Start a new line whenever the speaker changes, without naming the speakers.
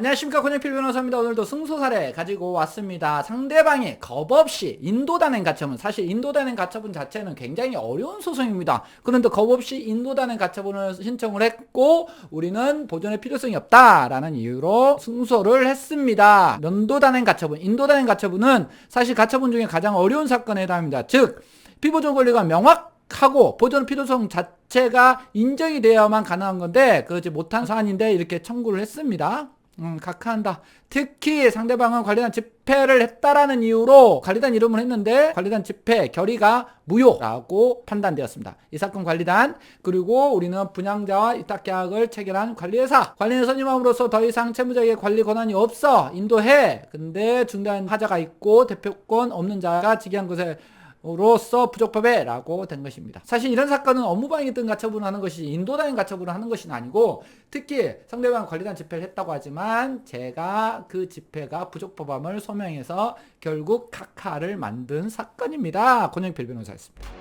안녕하십니까 권영필 변호사입니다. 오늘도 승소 사례 가지고 왔습니다. 상대방이 겁없이 인도단행 가처분 사실 인도단행 가처분 자체는 굉장히 어려운 소송입니다. 그런데 겁없이 인도단행 가처분을 신청을 했고 우리는 보존의 필요성이 없다라는 이유로 승소를 했습니다. 면도단행 가처분, 인도단행 가처분은 사실 가처분 중에 가장 어려운 사건에 해당합니다. 즉 피보존 권리가 명확 하고 보존 필요성 자체가 인정이 되어야만 가능한 건데 그러지 못한 사안인데 이렇게 청구를 했습니다. 음, 각하한다. 특히 상대방은 관리단 집회를 했다라는 이유로 관리단 이름을 했는데 관리단 집회 결의가 무효라고 판단되었습니다. 이 사건 관리단 그리고 우리는 분양자와 위탁 계약을 체결한 관리회사 관리인 선임함으로써 더 이상 채무자에게 관리 권한이 없어 인도해. 근데 중대한 하자가 있고 대표권 없는 자가 직위한 것에 로서 부적법해라고 된 것입니다. 사실 이런 사건은 업무방해 등 가처분을 하는 것이 인도단행 가처분을 하는 것이 아니고 특히 상대방 관리단 집회를 했다고 하지만 제가 그 집회가 부적법함을 소명해서 결국 카카를 만든 사건입니다. 권영필 변호사였습니다.